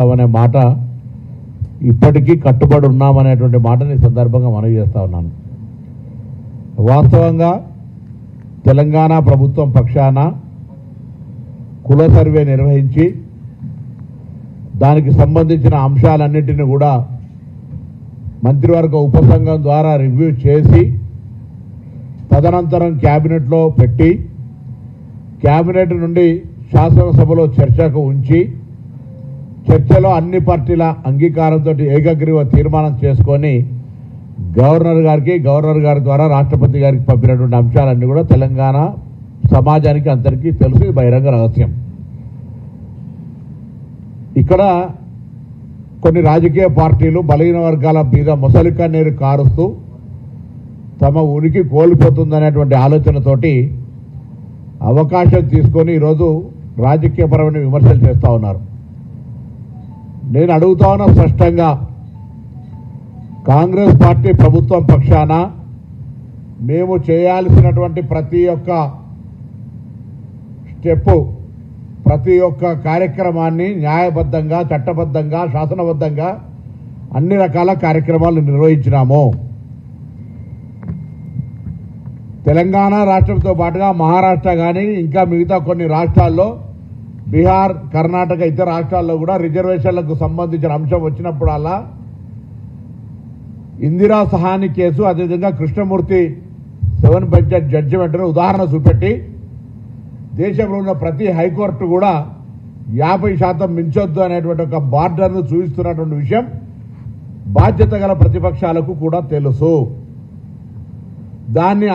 అనే మాట ఇప్పటికీ కట్టుబడి ఉన్నామనేటువంటి మాటని ఈ సందర్భంగా మనవి చేస్తా ఉన్నాను. వాస్తవంగా తెలంగాణ ప్రభుత్వం పక్షాన కుల సర్వే నిర్వహించి దానికి సంబంధించిన అంశాలన్నింటినీ కూడా మంత్రివర్గ ఉపసంఘం ద్వారా రివ్యూ చేసి తదనంతరం క్యాబినెట్లో పెట్టి క్యాబినెట్ నుండి శాసనసభలో చర్చకు ఉంచి చర్చలో అన్ని పార్టీల అంగీకారంతో ఏకగ్రీవ తీర్మానం చేసుకొని గవర్నర్ గారికి గవర్నర్ గారి ద్వారా రాష్ట్రపతి గారికి పంపినటువంటి అంశాలన్నీ కూడా తెలంగాణ సమాజానికి అందరికీ తెలుసు. బహిరంగ రహస్యం. ఇక్కడ కొన్ని రాజకీయ పార్టీలు బలహీన వర్గాల మీద మొసలి నీరు కారుస్తూ తమ ఉనికి కోల్పోతుందనేటువంటి ఆలోచనతోటి అవకాశం తీసుకొని ఈరోజు రాజకీయపరమైన విమర్శలు చేస్తూ ఉన్నారు. నేను అడుగుతా ఉన్నా స్పష్టంగా. కాంగ్రెస్ పార్టీ ప్రభుత్వం పక్షాన మేము చేయాల్సినటువంటి ప్రతి ఒక్క స్టెప్పు ప్రతి ఒక్క కార్యక్రమాన్ని న్యాయబద్ధంగా చట్టబద్ధంగా శాసనబద్ధంగా అన్ని రకాల కార్యక్రమాలు నిర్వహించినాము. తెలంగాణ రాష్ట్రంతో పాటుగా మహారాష్ట్ర కానీ ఇంకా మిగతా కొన్ని రాష్ట్రాల్లో బీహార్ కర్ణాటక ఇతర రాష్ట్రాల్లో కూడా రిజర్వేషన్లకు సంబంధించిన అంశం వచ్చినప్పుడల్లా ఇందిరా సహాని కేసు అదేవిధంగా కృష్ణమూర్తి సెవెన్ బెంచ్ జడ్జిమెంట్ను ఉదాహరణ చూపెట్టి దేశంలో ఉన్న ప్రతి హైకోర్టు కూడా యాభై శాతం మించొద్దు అనేటువంటి ఒక బార్డర్ను చూపిస్తున్నటువంటి విషయం బాధ్యత గల ప్రతిపక్షాలకు కూడా తెలుసు. దాన్ని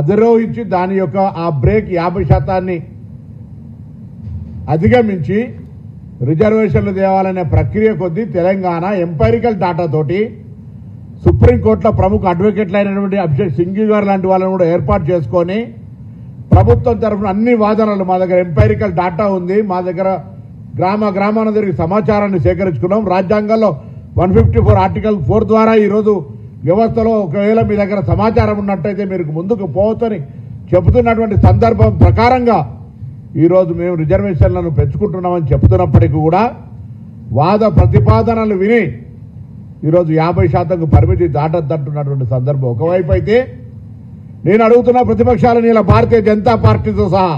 అధిరోహించి దాని యొక్క ఆ బ్రేక్ యాభై శాతాన్ని అధిగమించి రిజర్వేషన్లు తేవాలనే ప్రక్రియ కొద్దీ తెలంగాణ ఎంపైరికల్ డాటా తోటి సుప్రీంకోర్టులో ప్రముఖ అడ్వకేట్లు అయినటువంటి అభిషేక్ సింగి గారు లాంటి వాళ్ళని కూడా ఏర్పాటు చేసుకొని ప్రభుత్వం తరఫున అన్ని వాదనలు మా దగ్గర ఎంపైరికల్ డాటా ఉంది. మా దగ్గర గ్రామ గ్రామాన జరిగి సమాచారాన్ని సేకరించుకున్నాం. రాజ్యాంగంలో one fifty four article four ద్వారా ఈరోజు వ్యవస్థలో ఒకవేళ మీ దగ్గర సమాచారం ఉన్నట్టయితే మీరు ముందుకు పోవచ్చని చెబుతున్నటువంటి సందర్భం ప్రకారంగా ఈరోజు మేము రిజర్వేషన్లను పెంచుకుంటున్నామని చెప్తున్నప్పటికీ కూడా వాద ప్రతిపాదనలు విని ఈరోజు యాభై శాతంకు పరిమితి దాటద్దంటున్నటువంటి సందర్భం. ఒకవైపు అయితే నేను అడుగుతున్న ప్రతిపక్షాలను ఇలా భారతీయ జనతా పార్టీతో సహా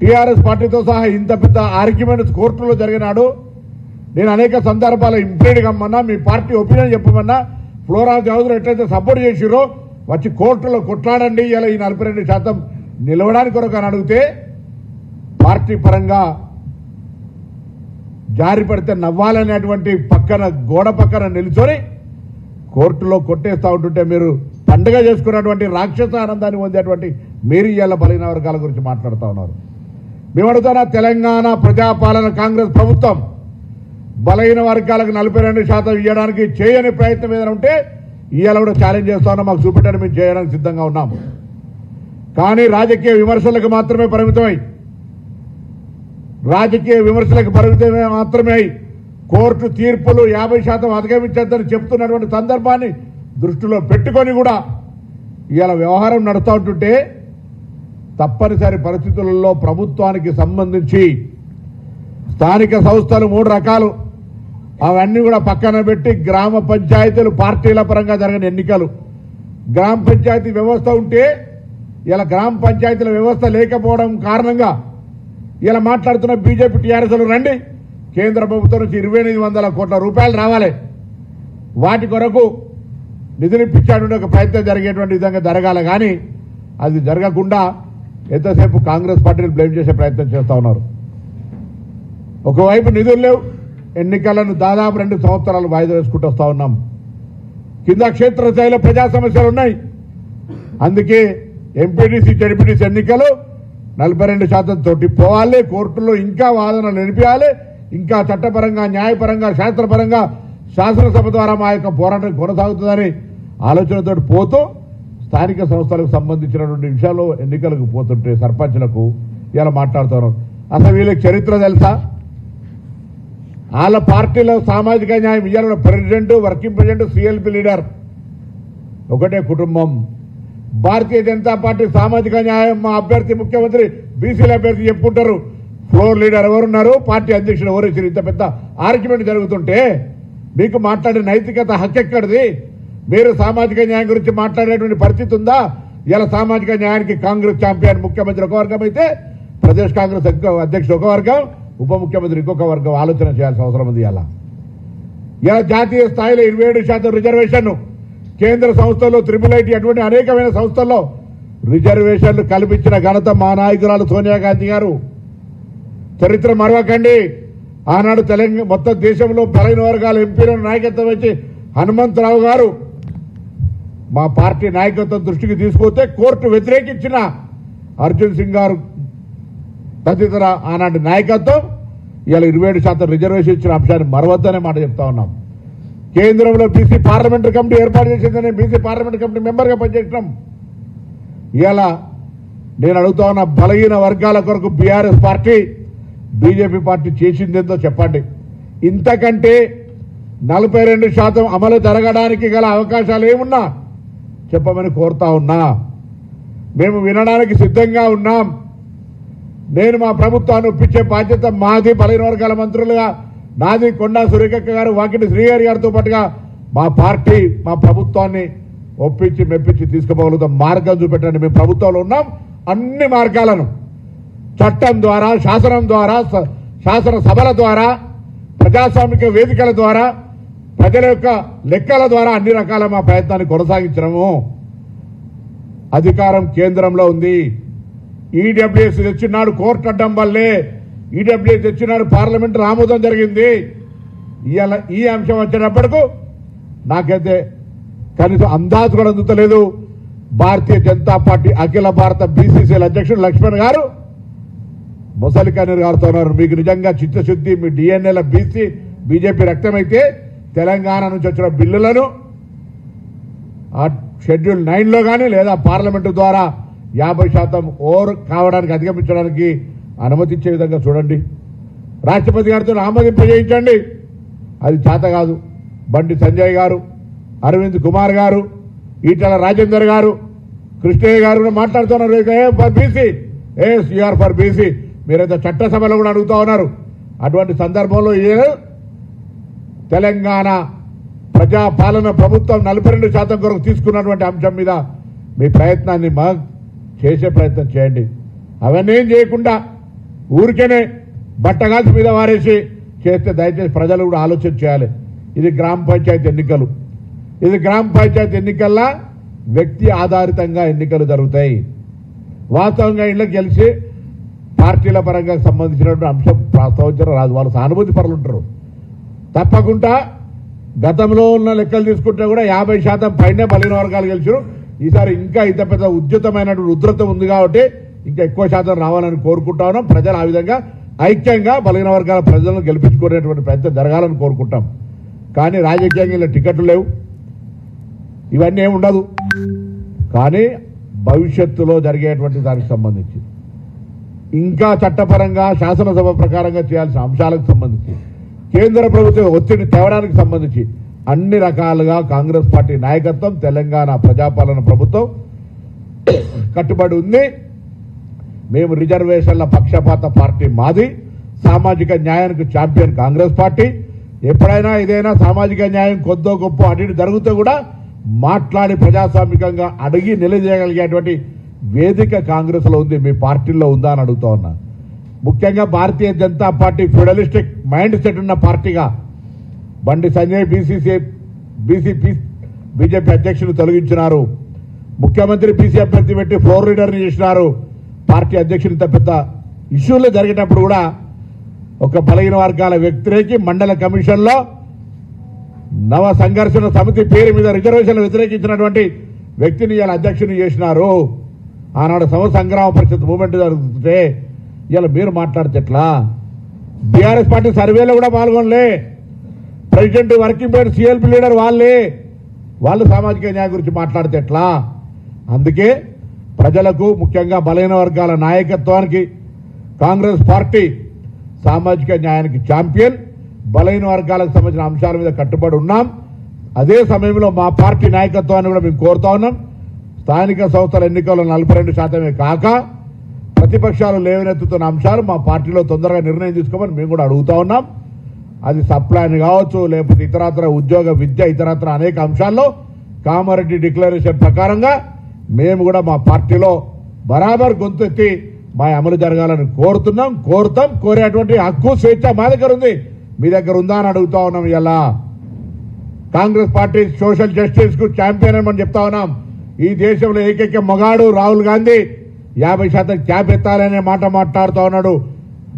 టీఆర్ఎస్ పార్టీతో సహా ఇంత పెద్ద ఆర్గ్యుమెంట్స్ కోర్టులో జరిగినాడు. నేను అనేక సందర్భాలు ఇంప్లీడ్ కమ్మన్నా మీ పార్టీ ఒపీనియన్ చెప్పమన్నా ఫ్లోరా చౌదరి ఎట్లయితే సపోర్ట్ చేసిరో వచ్చి కోర్టులో కొట్లాడండి ఇలా ఈ నలభై రెండు శాతం నిలవడానికి కొరకు అని అడిగితే పార్టీ పరంగా జారి పడితే నవ్వాలనేటువంటి పక్కన గోడ పక్కన నిలుచొని కోర్టులో కొట్టేస్తా ఉంటుంటే మీరు పండుగ చేసుకున్నటువంటి రాక్షస ఆనందాన్ని పొందేటువంటి మీరు ఇవాళ బలహీన వర్గాల గురించి మాట్లాడుతూ ఉన్నారు. మేము అడుగుతున్న తెలంగాణ ప్రజాపాలన కాంగ్రెస్ ప్రభుత్వం బలహీన వర్గాలకు నలభై రెండు శాతం ఇవ్వడానికి చేయని ప్రయత్నం ఏదైనా ఉంటే ఇవాళ కూడా ఛాలెంజ్ చేస్తా ఉన్నాం మాకు చూపెట్టడానికి మేము చేయడానికి సిద్ధంగా ఉన్నాము కానీ రాజకీయ విమర్శలకు మాత్రమే పరిమితమై రాజకీయ విమర్శలకు పరిమితమే మాత్రమే కోర్టు తీర్పులు యాభై శాతం అధిగమించద్దని చెప్తున్నటువంటి సందర్భాన్ని దృష్టిలో పెట్టుకొని కూడా ఇలా వ్యవహారం నడుస్తూ ఉంటుంటే తప్పనిసరి పరిస్థితులలో ప్రభుత్వానికి సంబంధించి స్థానిక సంస్థలు మూడు రకాలు. అవన్నీ కూడా పక్కన పెట్టి గ్రామ పంచాయతీలు పార్టీల పరంగా జరిగిన ఎన్నికలు. గ్రామ పంచాయతీ వ్యవస్థ ఉంటే ఇలా గ్రామ పంచాయతీల వ్యవస్థ లేకపోవడం కారణంగా ఇలా మాట్లాడుతున్న బీజేపీ టీఆర్ఎస్లు రండి. కేంద్ర ప్రభుత్వం నుంచి ఇరవై ఎనిమిది వందల కోట్ల రూపాయలు రావాలి. వాటి కొరకు నిధులు ఒక ప్రయత్నం జరిగేటువంటి విధంగా జరగాలి. కానీ అది జరగకుండా ఎంతసేపు కాంగ్రెస్ పార్టీని బ్లేమ్ చేసే ప్రయత్నం చేస్తూ ఉన్నారు. ఒకవైపు నిధులు లేవు. ఎన్నికలను దాదాపు రెండు సంవత్సరాలు వాయిదా వేసుకుంటూ వస్తూ ఉన్నాం. కింద క్షేత్రస్థాయిలో ప్రజా సమస్యలు ఉన్నాయి. అందుకే ఎంపీటీసీ జడ్పీటీసీ ఎన్నికలు నలభై రెండు శాతం తోటి పోవాలి కోర్టులో ఇంకా వాదనలు నిలిపించాలి ఇంకా చట్టపరంగా న్యాయపరంగా శాస్త్రపరంగా శాసనసభ ద్వారా మా యొక్క పోరాటం కొనసాగుతుందని ఆలోచనతో పోతూ స్థానిక సంస్థలకు సంబంధించినటువంటి విషయాలు ఎన్నికలకు పోతుంటే సర్పంచ్లకు ఇలా మాట్లాడుతున్నారు అసలు వీళ్ళకి చరిత్ర తెలుసా? వాళ్ళ పార్టీలో సామాజిక న్యాయం ఇయ్యాల president working president CLP leader. ఒకటే కుటుంబం. భారతీయ జనతా పార్టీ సామాజిక న్యాయం మా అభ్యర్థి ముఖ్యమంత్రి బీసీల అభ్యర్థి చెప్పుకుంటారు. ఫ్లోర్ లీడర్ ఎవరున్నారు? పార్టీ అధ్యక్షుడు ఎవరు? ఇచ్చారు ఇంత పెద్ద ఆర్గ్యుమెంట్ జరుగుతుంటే మీకు మాట్లాడే నైతికత హక్కెక్కడిది? మీరు సామాజిక న్యాయం గురించి మాట్లాడేటువంటి పరిస్థితి ఉందా? ఇలా సామాజిక న్యాయానికి కాంగ్రెస్ ఛాంపియన్ ముఖ్యమంత్రి ఒక వర్గం అయితే ప్రదేశ్ కాంగ్రెస్ అధ్యక్షుడు ఒక వర్గం ఉప ముఖ్యమంత్రి ఇంకొక వర్గం. ఆలోచన చేయాల్సిన అవసరం ఉంది అలా ఇలా జాతీయ స్థాయిలో ఇరవై ఏడు శాతం రిజర్వేషన్ కేంద్ర సంస్థల్లో త్రిపుల్ ఐటీ అటువంటి అనేకమైన సంస్థల్లో రిజర్వేషన్లు కల్పించిన ఘనత మా నాయకురాలు సోనియా గాంధీ గారు. చరిత్ర మరవకండి. ఆనాడు తెలంగాణ మొత్తం దేశంలో బలైన వర్గాల ఎంపీలను నాయకత్వం వచ్చి హనుమంతరావు గారు మా పార్టీ నాయకత్వం దృష్టికి తీసుకొస్తే కోర్టు వ్యతిరేకించిన అర్జున్ సింగ్ గారు తదితర ఆనాటి నాయకత్వం. ఇలా ఇరవై ఏడు శాతం రిజర్వేషన్ ఇచ్చిన అంశాన్ని మరవద్దనే మాట చెప్తా ఉన్నాం. కేంద్రంలో బీసీ పార్లమెంటరీ కమిటీ ఏర్పాటు చేసిందని బీసీ పార్లమెంటరీ కమిటీ మెంబర్గా పనిచేసినాం. ఇలా నేను అడుగుతా ఉన్న బలహీన వర్గాల కొరకు బీఆర్ఎస్ పార్టీ బీజేపీ పార్టీ చేసిందేందో చెప్పండి. ఇంతకంటే నలభై రెండు శాతం అమలు జరగడానికి గల అవకాశాలు ఏమున్నా చెప్పమని కోరుతా ఉన్నా. మేము వినడానికి సిద్ధంగా ఉన్నాం. నేను మా ప్రభుత్వాన్ని ఒప్పించే బాధ్యత మాది బలహీన వర్గాల మంత్రులుగా నాది కొండా సురేఖక్క గారు వాకిటి శ్రీగారి గారితో పాటుగా మా పార్టీ మా ప్రభుత్వాన్ని ఒప్పించి మెప్పించి తీసుకుపోగలుగుతాం మార్గం చూపెట్టండి. మేము ప్రభుత్వంలో ఉన్నాం. అన్ని మార్గాలను చట్టం ద్వారా శాసనం ద్వారా శాసన సభల ద్వారా ప్రజాస్వామిక వేదికల ద్వారా ప్రజల యొక్క లెక్కల ద్వారా అన్ని రకాల మా ప్రయత్నాన్ని కొనసాగించడము అధికారం కేంద్రంలో ఉంది. ఈడబ్ల్యూఎస్ తెచ్చినాడు కోర్టు అడ్డం వల్లే ఈడబ్ల్యూ తెచ్చినాడు పార్లమెంట్ ఆమోదం జరిగింది. ఇవాళ ఈ అంశం వచ్చేటప్పటికు నాకైతే కనీసం అందాజు కూడా అందుతలేదు. భారతీయ జనతా పార్టీ అఖిల భారత బీసీసీఎల్ అధ్యక్షుడు లక్ష్మణ్ గారు ముసలి కన్నీరు గారితో ఉన్నారు. మీకు నిజంగా చిత్తశుద్ధి మీ డిఎన్ఏల బీసీ బీజేపీ రక్తమైతే తెలంగాణ నుంచి వచ్చిన బిల్లులను ఆ షెడ్యూల్ నైన్లో కానీ లేదా పార్లమెంటు ద్వారా యాభై శాతం ఓవర్ కావడానికి అధిగమించడానికి అనుమతించే విధంగా చూడండి. రాష్ట్రపతి గారితో ఆమోదింపజేయించండి. అది చేత కాదు. బండి సంజయ్ గారు అరవింద్ కుమార్ గారు ఈటల రాజేందర్ గారు కృష్ణయ్య గారు కూడా మాట్లాడుతున్నారు. For BC yes you are for BC మీరైతే చట్టసభలో కూడా అడుగుతూ ఉన్నారు. అటువంటి సందర్భంలో ఏ తెలంగాణ ప్రజాపాలన ప్రభుత్వం నలభై రెండు శాతం కొరకు తీసుకున్నటువంటి అంశం మీద మీ ప్రయత్నాన్ని మా చేసే ప్రయత్నం చేయండి. అవన్నీ ఏం చేయకుండా ఊరికేనే బట్టగాల్సి మీద వారేసి చేస్తే దయచేసి ప్రజలు కూడా ఆలోచన చేయాలి. ఇది గ్రామ పంచాయతీ ఎన్నికలు. ఇది గ్రామ పంచాయతీ ఎన్నికల్లో వ్యక్తి ఆధారితంగా ఎన్నికలు జరుగుతాయి. వాస్తవంగా ఇళ్ళకి గెలిచి పార్టీల పరంగా సంబంధించినటువంటి అంశం సంవత్సరం రాదు వాళ్ళు సానుభూతి పరులు ఉంటారు తప్పకుండా గతంలో ఉన్న లెక్కలు తీసుకుంటే కూడా యాభై శాతం పైనే బలిన వర్గాలు గెలిచారు. ఈసారి ఇంకా ఇంత పెద్ద ఉద్యుతమైనటువంటి ఉధృతం ఉంది కాబట్టి ఇంకా ఎక్కువ శాతం రావాలని కోరుకుంటా ఉన్నాం ప్రజలు ఆ విధంగా ఐక్యంగా బలహీన వర్గాల ప్రజలను గెలిపించుకునేటువంటి ప్రయత్నం జరగాలని కోరుకుంటాం. కానీ రాజకీయంగా ఇలా టికెట్లు లేవు. ఇవన్నీ ఏమి ఉండదు. కానీ భవిష్యత్తులో జరిగేటువంటి దానికి సంబంధించి ఇంకా చట్టపరంగా శాసనసభ ప్రకారంగా చేయాల్సిన అంశాలకు సంబంధించి కేంద్ర ప్రభుత్వం ఒత్తిడి తేవడానికి సంబంధించి అన్ని రకాలుగా కాంగ్రెస్ పార్టీ నాయకత్వం తెలంగాణ ప్రజాపాలన ప్రభుత్వం కట్టుబడి ఉంది. మేము రిజర్వేషన్ల పక్షపాత పార్టీ మాది. సామాజిక న్యాయానికి ఛాంపియన్ కాంగ్రెస్ పార్టీ. ఎప్పుడైనా ఏదైనా సామాజిక న్యాయం కొద్దో గొప్ప అటు ఇటు జరిగితే కూడా మాట్లాడి ప్రజాస్వామికంగా అడిగి నిలదీయగలిగేటువంటి వేదిక కాంగ్రెస్లో ఉంది మీ పార్టీలో ఉందా అని అడుగుతా ఉన్నా. ముఖ్యంగా Bharatiya Janata party federalistic mindset ఉన్న పార్టీగా Bandi Sanjay BCC BCP BJP అధ్యక్షులు తొలగించినారు. ముఖ్యమంత్రి బీసీ అభ్యర్థి పెట్టి ఫ్లోర్ లీడర్ని చేసినారు. పార్టీ అధ్యక్షులు ఇంత పెద్ద ఇష్యూలు జరిగేటప్పుడు కూడా ఒక బలహీన వర్గాల వ్యతిరేకి మండల కమిషన్లో నవ సంఘర్షణ సమితి పేరు మీద రిజర్వేషన్లు వ్యతిరేకించినటువంటి వ్యక్తిని ఇలా అధ్యక్షుని చేసినారు. ఆనాడు సమ సంగ్రామ పరిషత్ మూమెంట్ జరుగుతుంటే ఇలా మీరు మాట్లాడితేట్లా బీఆర్ఎస్ పార్టీ సర్వేలో కూడా పాల్గొనలే. President working president CLP leader వాళ్ళే. వాళ్ళు సామాజిక న్యాయం గురించి మాట్లాడితే ఎట్లా? అందుకే ప్రజలకు ముఖ్యంగా బలహీన వర్గాల నాయకత్వానికి కాంగ్రెస్ పార్టీ సామాజిక న్యాయానికి ఛాంపియన్. బలహీన వర్గాలకు సంబంధించిన అంశాల మీద కట్టుబడి ఉన్నాం. అదే సమయంలో మా పార్టీ నాయకత్వాన్ని కూడా మేము కోరుతా ఉన్నాం. స్థానిక సంస్థల ఎన్నికల్లో నలభై రెండు శాతమే కాక ప్రతిపక్షాలు లేవనెత్తుతున్న అంశాలు మా పార్టీలో తొందరగా నిర్ణయం తీసుకోమని మేము కూడా అడుగుతా ఉన్నాం. అది సప్లాన్ కావచ్చు లేకపోతే ఇతరత్ర ఉద్యోగ విద్య ఇతరత్ర అనేక అంశాల్లో కామారెడ్డి డిక్లరేషన్ ప్రకారంగా మేము కూడా మా పార్టీలో బరాబర్ గొంతెత్తి మా అమలు జరగాలని కోరుతున్నాం కోరుతాం. కోరేటువంటి హక్కు స్వేచ్ఛ మా దగ్గర ఉంది. మీ దగ్గర ఉందా అని అడుగుతా ఉన్నాం ఇలా కాంగ్రెస్ పార్టీ సోషల్ జస్టిస్కు ఛాంపియన్ అని మనం చెప్తా ఉన్నాం. ఈ దేశంలో ఏకైక మగాడు రాహుల్ గాంధీ యాభై శాతం క్యాప్ ఎత్తాలనే మాట మాట్లాడుతూ ఉన్నాడు.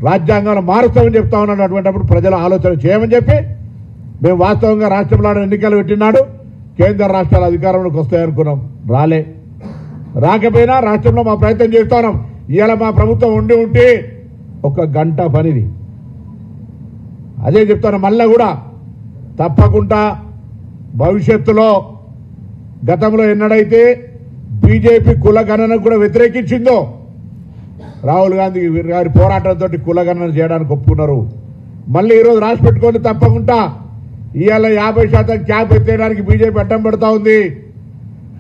రాజ్యాంగంలో మారుస్తామని చెప్తా ఉన్నాడు. అటువంటిప్పుడు ప్రజల ఆలోచన చేయమని చెప్పి మేము వాస్తవంగా రాష్ట్రంలో ఎన్నికలు పెట్టినాడు. కేంద్ర రాష్ట్రాల అధికారంలోకి వస్తాయనుకున్నాం. రాలే. రాకపోయినా రాష్ట్రంలో మా ప్రయత్నం చేస్తున్నాం ఇవాళ మా ప్రభుత్వం ఉండి ఉంటే ఒక గంట పనిది. అదే చెప్తాను మళ్ళా కూడా తప్పకుండా భవిష్యత్తులో గతంలో ఎన్నడైతే బీజేపీ కులగణనకు కూడా వ్యతిరేకించిందో రాహుల్ గాంధీ గారి పోరాటంతో కులగణన చేయడానికి ఒప్పుకున్నారు. మళ్ళీ ఈరోజు రాసి పెట్టుకొని తప్పకుండా ఇవాళ యాభై శాతం క్యాప్ ఎత్తేయడానికి బీజేపీ అడ్డం పెడతా ఉంది.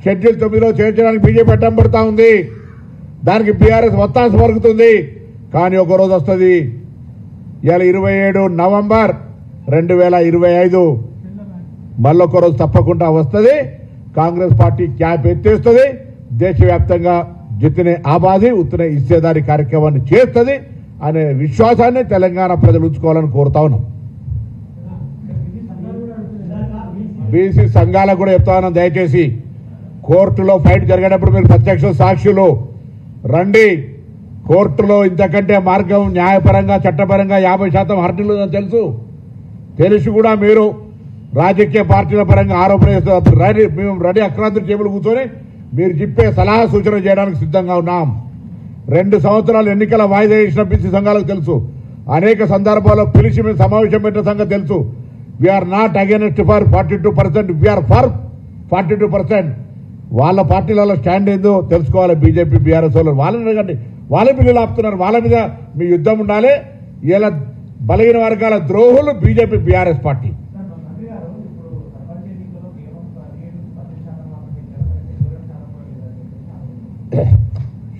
షెడ్యూల్ తొమ్మిదిలో చేర్చడానికి బీజేపీ అడ్డం పెడతా ఉంది. దానికి బీఆర్ఎస్ ఒత్తాస పలుకుతుంది కానీ ఒక రోజు వస్తుంది. ఇవాళ ఇరవై ఏడు నవంబర్ రెండు వేల ఇరవై ఐదు. మళ్ళొక రోజు తప్పకుండా వస్తుంది. కాంగ్రెస్ పార్టీ క్యాప్ ఎత్తేస్తుంది. దేశవ్యాప్తంగా జితినే ఆబాది ఉత్తనే ఇచ్చేదారి కార్యక్రమాన్ని చేస్తుంది అనే విశ్వాసాన్ని తెలంగాణ ప్రజలు ఉంచుకోవాలని కోరుతా ఉన్నాం. బీసీ సంఘాలకు కూడా చెప్తా ఉన్నాం దయచేసి. కోర్టులో ఫైట్ జరిగేటప్పుడు మీరు ప్రత్యక్ష సాక్షులు. రండి. కోర్టులో ఇంతకంటే మార్గం న్యాయపరంగా చట్టపరంగా యాభై శాతం హర్టీలు తెలుసు. తెలిసి కూడా మీరు. రాజకీయ పార్టీల పరంగా ఆరోపణ చేస్తారు రెడీ. మేము రెడీ. అక్రాంతి టేబుల్ కూర్చొని మీరు చెప్పే సలహా సూచన చేయడానికి సిద్ధంగా ఉన్నాం. రెండు సంవత్సరాలు ఎన్నికల వాయిదా వేసిన పిసి సంఘాలకు తెలుసు. అనేక సందర్భాల్లో పిలిచి మేము సమావేశం పెట్టిన సంగతి తెలుసు. We are not against for forty two percent we are for forty two percent వాళ్ళ పార్టీలలో స్టాండ్ ఏందో తెలుసుకోవాలి బీజేపీ బీఆర్ఎస్ వాళ్ళు. వాళ్ళని అడగండి. వాళ్ళ బిల్లులు ఆపుతున్నారు. వాళ్ళ మీద మీ యుద్ధం ఉండాలి. ఇలా బలహీన వర్గాల ద్రోహులు బీజేపీ బీఆర్ఎస్ పార్టీ.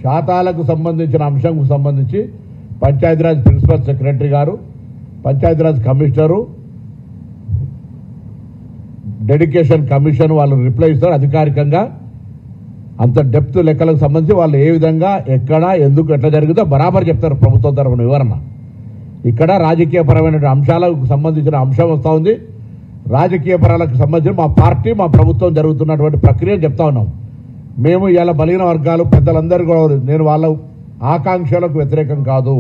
శాతాలకు సంబంధించిన అంశంకు సంబంధించి Panchayati Raj principal secretary garu Panchayati Raj commissioner dedication commission వాళ్ళు రిప్లై ఇస్తారు అధికారికంగా. అంత డెప్త్ లెక్కలకు సంబంధించి వాళ్ళు ఏ విధంగా ఎక్కడ ఎందుకు ఎట్లా జరుగుతుందో బరాబర్ చెప్తారు ప్రభుత్వం తరఫున వివరణ. ఇక్కడ రాజకీయపరమైన అంశాలకు సంబంధించిన అంశం వస్తూ ఉంది. రాజకీయ పరాలకు సంబంధించిన మా పార్టీ మా ప్రభుత్వం జరుగుతున్నటువంటి ప్రక్రియ చెప్తా ఉన్నాం. మేము ఇలా బలహీన వర్గాలు పెద్దలందరూ కూడా నేను వాళ్ళ ఆకాంక్షలకు వ్యతిరేకం కాదు.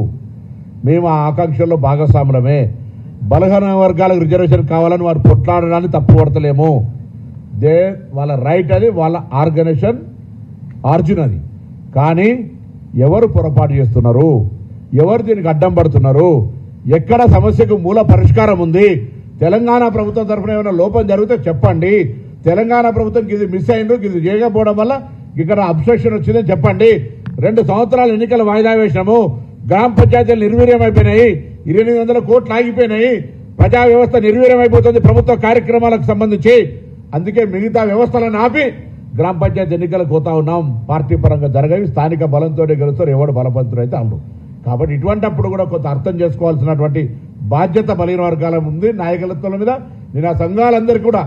మేము ఆ ఆకాంక్షల్లో భాగస్వాములమే. బలహీన వర్గాలకు రిజర్వేషన్ కావాలని వారు పొట్లాడడాన్ని తప్పుపడతలేము. దే వాళ్ళ రైట్ అది వాళ్ళ ఆర్గనైజేషన్ ఆర్జున్ అది కానీ ఎవరు పొరపాటు చేస్తున్నారు? ఎవరు దీనికి అడ్డం పడుతున్నారు? ఎక్కడ సమస్యకు మూల పరిష్కారం ఉంది? తెలంగాణ ప్రభుత్వం తరఫున ఏమైనా లోపం జరిగితే చెప్పండి. తెలంగాణ ప్రభుత్వం ఇది మిస్ అయిందో ఇది చేయకపోవడం వల్ల ఇక్కడ అబ్సెషన్ వచ్చిందని చెప్పండి. రెండు సంవత్సరాలు ఎన్నికలు వాయిదా వేసినాము. గ్రామ పంచాయతీలు నిర్వీర్యం అయిపోయినాయి ఎనిమిది వందల కోట్లు ఆగిపోయినాయి. ప్రజా వ్యవస్థ నిర్వీర్యమైపోతుంది ప్రభుత్వ కార్యక్రమాలకు సంబంధించి. అందుకే మిగతా వ్యవస్థలను ఆపి గ్రామ పంచాయతీ ఎన్నికలకు పోతా ఉన్నాం. పార్టీ పరంగా జరగవి స్థానిక బలంతో గెలుస్తారు. ఎవడు బలవంతుడు అయితే అల్లు కాబట్టి ఇటువంటప్పుడు కూడా కొంత అర్థం చేసుకోవాల్సినటువంటి బాధ్యత బలహీన వర్గాల ఉంది నాయకత్వం మీద నేను ఆ సంఘాలందరికీ కూడా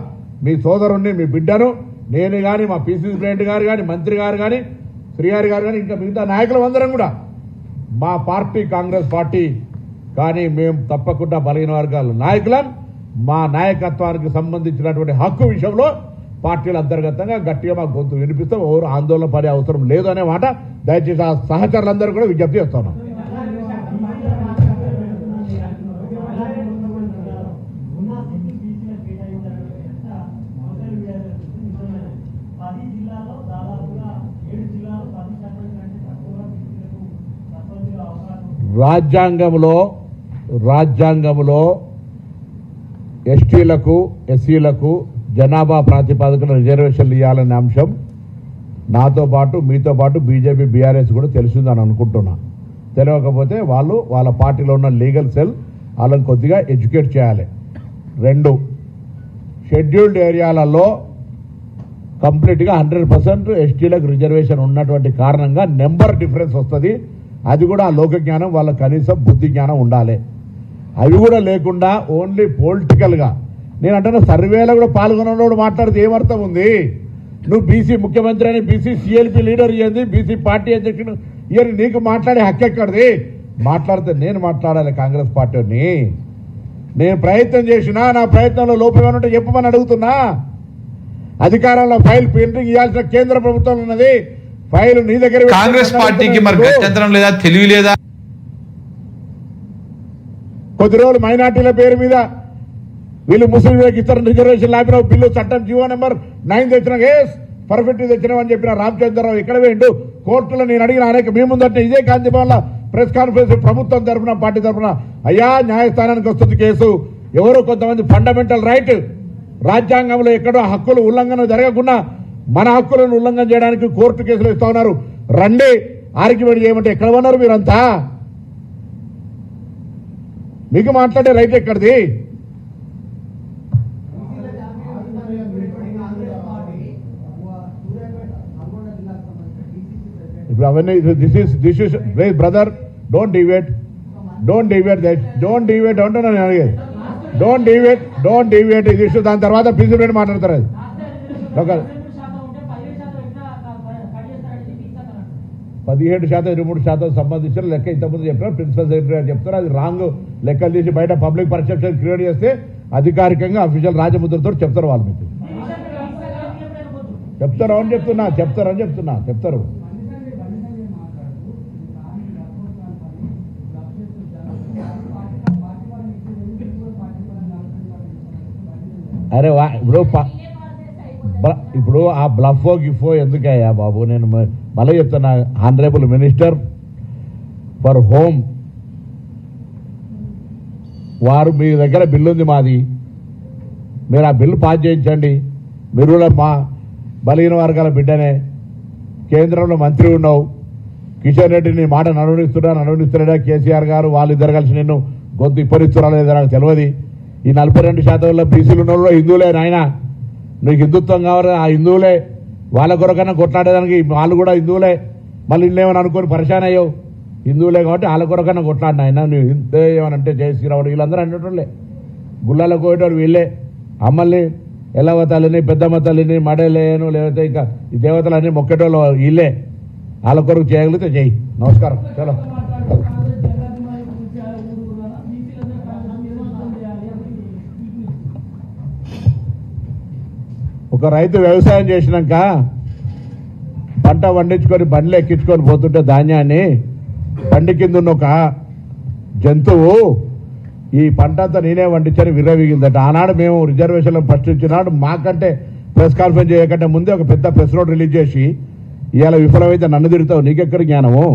మీ సోదరుణ్ణి మీ బిడ్డను నేను కానీ మా పిసిసి ప్రెసిడెంట్ గారు కానీ మంత్రి గారు కానీ శ్రీహారి గారు కానీ ఇంకా మిగతా నాయకులు అందరం కూడా మా పార్టీ కాంగ్రెస్ పార్టీ కానీ మేము తప్పకుండా బలహీన వర్గాల నాయకులం. మా నాయకత్వానికి సంబంధించినటువంటి హక్కు విషయంలో పార్టీల అంతర్గతంగా గట్టిగా మా గొంతు వినిపిస్తాం ఎవరు ఆందోళన పడే అవసరం లేదు అనే మాట దయచేసి ఆ సహచరులందరూ కూడా విజ్ఞప్తి చేస్తున్నాం రాజ్యాంగంలో రాజ్యాంగంలో ఎస్టీలకు ఎస్సీలకు జనాభా ప్రాతిపదికన రిజర్వేషన్లు ఇవ్వాలనే అంశం నాతో పాటు మీతో పాటు బీజేపీ బీఆర్ఎస్ కూడా తెలిసిందని అనుకుంటున్నా. తెలియకపోతే వాళ్ళు వాళ్ళ పార్టీలో ఉన్న లీగల్ సెల్ వాళ్ళని కొద్దిగా ఎడ్యుకేట్ చేయాలి. రెండు షెడ్యూల్డ్ ఏరియాలలో కంప్లీట్గా హండ్రెడ్ పర్సెంట్ ఎస్టీలకు రిజర్వేషన్ ఉన్నటువంటి కారణంగా నెంబర్ డిఫరెన్స్ వస్తుంది. అది కూడా ఆ లోక జ్ఞానం వాళ్ళ కనీసం బుద్ధి జ్ఞానం ఉండాలి. అవి కూడా లేకుండా ఓన్లీ పొలిటికల్గా నేను అంటున్న సర్వేలో కూడా పాల్గొన్నోడు మాట్లాడితే ఏమర్థం ఉంది నువ్వు బీసీ ముఖ్యమంత్రి అని బీసీ సిఎల్పి లీడర్ ఇయ్యంది బీసీ పార్టీ అధ్యక్షుడు ఇయని నీకు మాట్లాడే హక్కు ఎక్కడిది? మాట్లాడితే నేను మాట్లాడాలి కాంగ్రెస్ పార్టీని. నేను ప్రయత్నం చేసినా నా ప్రయత్నంలో లోపం ఏమంటే చెప్పమని అడుగుతున్నా. అధికారంలో ఫైల్ పెండింగ్ ఇవ్వాల్సిన కేంద్ర ప్రభుత్వం ఉన్నది. ఫైల్ నీ దగ్గర కాంగ్రెస్ పార్టీకి మరి అడుగుతున్నా. గత్యంతరం లేదా తెలివి లేదా? కొద్ది రోజులు మైనార్టీల పేరు మీద వీళ్ళు ముస్లింలకు ఇతర రిజర్వేషన్ లాపిన బిల్లు చట్టం జీవో నెంబర్ నైన్ తెచ్చిన. ఎస్ పర్ఫెక్ట్ తెచ్చినామని చెప్పిన రామచంద్రరావు ఇక్కడ వేయండు? కోర్టులో నేను అడిగిన అనేక మీ ముందంటే ఇదే కాంతి ప్రెస్ కాన్ఫరెన్స్ ప్రభుత్వం తరఫున పార్టీ తరఫున అయ్యా న్యాయస్థానానికి వస్తుంది కేసు. ఎవరో కొంతమంది ఫండమెంటల్ రైట్ రాజ్యాంగంలో ఎక్కడో హక్కులు ఉల్లంఘన జరగకుండా మన హక్కులను ఉల్లంఘన చేయడానికి కోర్టు కేసులు ఇస్తా ఉన్నారు. రండి ఆర్గ్యుమెంట్ చేయమంటే ఎక్కడ ఉన్నారు మీరంతా? మీకు మాట్లాడే రైట్ ఎక్కడిది? డోంట్ డివేట్ అంటున్నా నేను అడిగేది డోంట్ డివేట్ డోంట్ డివేట్ ఇది ఇష్యూ దాని తర్వాత ప్రిన్సిపల్ మాట్లాడతారు అది ఒక పదిహేడు శాతం ఉంటే పదిహేడు శాతం ఎక్స్ట్రా కట్ చేస్తారు అంటే ఫీజు కట్టాలి. పదిహేడు శాతం ఇరవై మూడు శాతం సంబంధించిన లెక్క ఇంతకుముందు చెప్పిన ప్రిన్సిపల్ సెక్రటరీ గారు చెప్తారు అది రాంగ్ లెక్కలు తీసి బయట పబ్లిక్ పర్సెప్షన్ క్రియేట్ చేస్తే అధికారికంగా అఫీషియల్ రాజముద్రతో చెప్తారు వాళ్ళు మీకు. ఈ విషయం మీద ఈ విషయం ఎప్పుడైనా పోతుంది. చెప్తారు అని చెప్తున్నా చెప్తారు అని చెప్తున్నా చెప్తారు. అరే వా ఇప్పుడు ప- బ- ఇప్పుడు ఆ బ్లఫో గిఫో ఎందుకయ్యా బాబు? నేను మళ్ళీ చెప్తున్నా ఆనరేబుల్ మినిస్టర్ ఫర్ హోమ్ వారు మీ దగ్గర బిల్లు ఉంది మాది. మీరు ఆ బిల్లు పాస్ చేయించండి. మీరు కూడా మా బలహీన వర్గాల బిడ్డనే. కేంద్రంలో మంత్రి ఉన్నావు. కిషన్ రెడ్డిని మాట నడవనిస్తున్నా నడవనిస్తున్నాడా కేసీఆర్ గారు వాళ్ళిద్దరు కలిసి నిన్ను గొంతు ఇప్పరిస్తున్నా లేదా నాకు తెలియదు. ఈ నలభై రెండు శాతంలో బీసీలు ఉన్న వాళ్ళు హిందువులే నాయన. నీకు హిందుత్వం కావాలి ఆ హిందువులే. వాళ్ళ కొరకన్నా కొట్లాడేదానికి వాళ్ళు కూడా హిందువులే. మళ్ళీ ఇన్నేమని అనుకొని పరిశాన్ అయ్యావు? హిందువులే కాబట్టి వాళ్ళ కొరకన్నా కొట్లాడిన. ఆయన నువ్వు హిందే ఏమనంటే జయ శ్రీరాముడు. వీళ్ళందరూ అనేటోళ్ళే గుళ్ళలో పోయేటోడు వీళ్ళే. అమ్మల్ని ఎల్లవ తల్లిని పెద్దమ్మ తల్లిని మడలేను లేకపోతే ఇంకా ఈ దేవతలన్నీ మొక్కేటోళ్ళు వీళ్ళే. వాళ్ళ కొరకు చేయగలిగితే చెయ్యి నమస్కారం. చలో మాట్లాడుతూ కాంగ్రెస్ జగన్ మరి పూర్తి చేయాలి, ఊరు ఊరునా, బీసీలందరూ కాంగ్రెస్ నిర్మాణం చేయాలి అని పిలుపునిచ్చారు. ఒక రైతు వ్యవసాయం చేసినాక పంట పండించుకొని బండ్లు ఎక్కించుకొని పోతుంటే ధాన్యాన్ని బండి కింద ఉన్న ఒక జంతువు ఈ పంట అంతా నేనే వండించని విర్రవీగిందట. ఆనాడు మేము రిజర్వేషన్లో ప్రశ్నించినాడు మాకంటే ప్రెస్ కాన్ఫరెన్స్ చేయకంటే ముందే ఒక పెద్ద ప్రెస్ నోట్ రిలీజ్ చేసి ఇవాళ విఫలమైతే నన్ను తిరుగుతావు నీకెక్కడ జ్ఞానము?